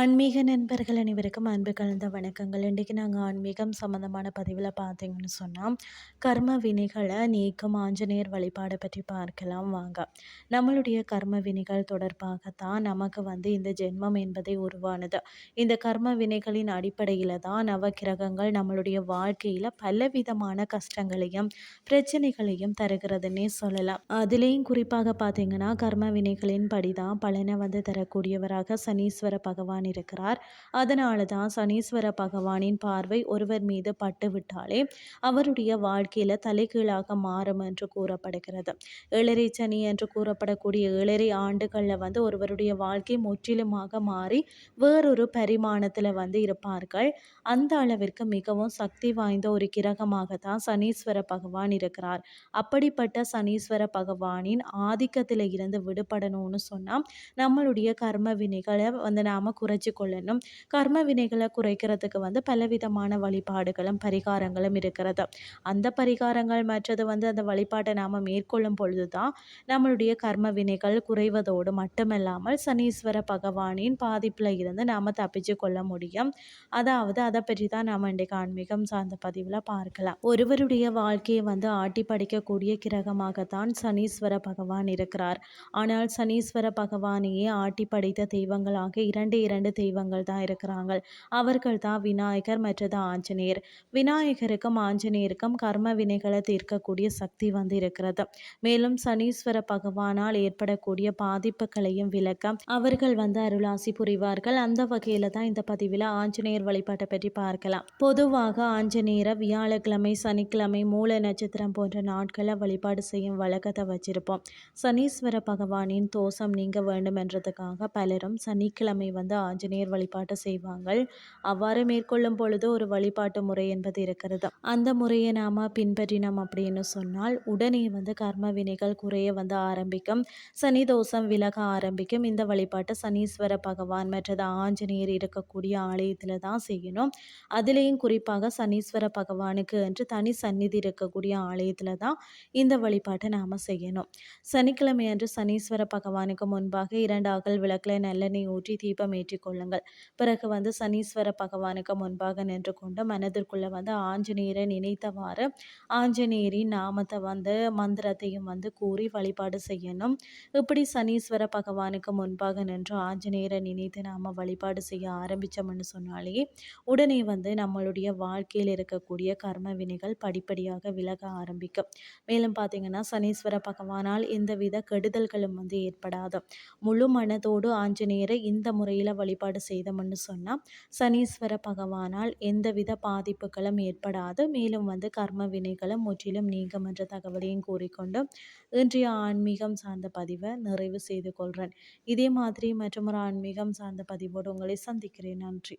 ஆன்மீக நண்பர்கள் அனைவருக்கும் அன்பு கலந்த வணக்கங்கள். இன்றைக்கி நாங்கள் ஆன்மீகம் சம்மந்தமான பதிவில் பார்த்தீங்கன்னு சொன்னால் கர்ம வினைகளை நீக்கும் ஆஞ்சநேயர் வழிபாடை பற்றி பார்க்கலாம் வாங்க. நம்மளுடைய கர்ம வினைகள் தொடர்பாகத்தான் நமக்கு வந்து இந்த ஜென்மம் என்பதை உருவானது. இந்த கர்ம வினைகளின் அடிப்படையில் தான் நவக்கிரகங்கள் நம்மளுடைய வாழ்க்கையில் பலவிதமான கஷ்டங்களையும் பிரச்சனைகளையும் தருகிறதுன்னே சொல்லலாம். அதுலேயும் குறிப்பாக பார்த்தீங்கன்னா கர்ம வினைகளின் படி தான் பலனை வந்து தரக்கூடியவராக சனீஸ்வர பகவான் பகவான் அதனால தான் சனீஸ்வர பகவானின் பார்வை ஒருவர் மீது பட்டுவிட்டாலே அவருடைய வாழ்க்கையில் தலைகீழாக மாறும் என்று கூறப்படுகிறது. ஏழரை சனி என்று கூறப்படக்கூடிய ஏழரை ஆண்டுகளில் வந்து ஒருவருடைய வாழ்க்கை முற்றிலுமாக மாறி வேறொரு பரிமாணத்தில் வந்து இருப்பார்கள். அந்த அளவிற்கு மிகவும் சக்தி வாய்ந்த ஒரு கிரகமாக தான் சனீஸ்வர பகவான் இருக்கிறார். அப்படிப்பட்ட சனீஸ்வர பகவானின் ஆதிக்கத்தில் இருந்து விடுபடணும்னு சொன்னால் நம்மளுடைய கர்ம வினைகளை வந்து நாம் குறைச்சி கொள்ளணும் கர்ம வினைகளை குறைக்கிறதுக்கு வந்து பலவிதமான வழிபாடுகளும் பரிகாரங்களும் இருக்கிறது. அந்த பரிகாரங்கள் மற்றது வந்து அந்த வழிபாட்டை நாம் மேற்கொள்ளும் பொழுது தான் நம்மளுடைய கர்ம வினைகள் குறைவதோடு மட்டுமல்லாமல் சனீஸ்வர பகவானின் பாதிப்பில் இருந்து நாம் தப்பிச்சு கொள்ள முடியும். அதாவது அதை பற்றி தான் நாம் இன்றைக்கு ஆன்மீகம் சார்ந்த பதிவில் பார்க்கலாம். ஒருவருடைய வாழ்க்கையை வந்து ஆட்டி படிக்கக்கூடிய கிரகமாகத்தான் சனீஸ்வர பகவான் இருக்கிறார். ஆனால் சனீஸ்வர பகவானையே ஆட்டி படைத்த தெய்வங்களாக இரண்டு இரண்டு தெய்வங்கள் தான் இருக்கிறாங்க. அவர்கள் தான் விநாயகர் மற்றது ஆஞ்சநேயர். விநாயகருக்கும் ஆஞ்சநேயருக்கும் கர்ம வினைகளை தீர்க்கக்கூடிய சக்தி வந்து இருக்கிறது. மேலும் சனீஸ்வர பகவானால் ஏற்படக்கூடிய பாதிப்புகளையும் விளக்க அவர்கள் வந்து அருளாசி புரிவார்கள். அந்த வகையில தான் இந்த பதிவில் ஆஞ்சநேயர் வழிபாட்டை பற்றி பார்க்கலாம். பொதுவாக ஆஞ்சநேயரை வியாழக்கிழமை சனிக்கிழமை மூல நட்சத்திரம் போன்ற நாட்களை வழிபாடு செய்யும் வழக்கத்தை வச்சிருப்போம். சனீஸ்வர பகவானின் தோஷம் நீங்க வேண்டும் என்றதுக்காக பலரும் சனிக்கிழமை வந்து ஆஞ்சநேயர் வழிபாட்டை செய்வாங்க அவ்வாறு மேற்கொள்ளும் பொழுது ஒரு வழிபாட்டு முறை என்பது இருக்கிறது. அந்த முறையை நாம் பின்பற்றினோம் அப்படின்னு சொன்னால் உடனே வந்து கர்ம வினைகள் குறைய வந்து ஆரம்பிக்கும். சனி தோஷம் விலக ஆரம்பிக்கும். இந்த வழிபாட்டை சனீஸ்வர பகவான் மற்றது ஆஞ்சநேயர் இருக்கக்கூடிய ஆலயத்தில் தான் செய்யணும். அதுலேயும் குறிப்பாக சனீஸ்வர பகவானுக்கு என்று தனி சந்நிதி இருக்கக்கூடிய ஆலயத்தில் தான் இந்த வழிபாட்டை நாம் செய்யணும். சனிக்கிழமை அன்று சனீஸ்வர பகவானுக்கு முன்பாக இரண்டு அகல் விளக்கில் நல்லெண்ணெய் ஊற்றி தீபம் ஏற்றி கொள்ளுங்கள். பிறகு வந்து சனீஸ்வர பகவானுக்கு முன்பாக நின்று கொண்டு மனதிற்குள்ளே வந்து ஆஞ்சநேயரை நினைத்தவாறு ஆஞ்சநேயரின் நாமத்தை வந்து மந்திரத்தையும் வந்து கூறி வழிபாடு செய்யணும். இப்படி சனீஸ்வர பகவானுக்கு முன்பாக நின்று ஆஞ்சநேயரை நினைத்து நாம் வழிபாடு செய்ய ஆரம்பித்தோம்னு சொன்னாலே உடனே வந்து நம்மளுடைய வாழ்க்கையில் இருக்கக்கூடிய கர்ம வினைகள் படிப்படியாக விலக ஆரம்பிக்கும். மேலும் பார்த்தீங்கன்னா சனீஸ்வர பகவானால் எந்தவித கெடுதல்களும் வந்து ஏற்படாது. முழு மனதோடு ஆஞ்சநேயரை இந்த முறையில் வழிபாடு செய்தோம்னு சொன்னால் சனீஸ்வர பகவானால் எந்தவித பாதிப்புகளும் ஏற்படாது. மேலும் வந்து கர்ம வினைகளும் முற்றிலும் நீங்கும் என்ற தகவலையும் கூறிக்கொண்டு இன்றைய ஆன்மீகம் சார்ந்த பதிவை நிறைவு செய்து கொள்கிறேன் இதே மாதிரி மற்றும் ஒரு ஆன்மீகம் சார்ந்த பதிவோடு உங்களை சந்திக்கிறேன். நன்றி.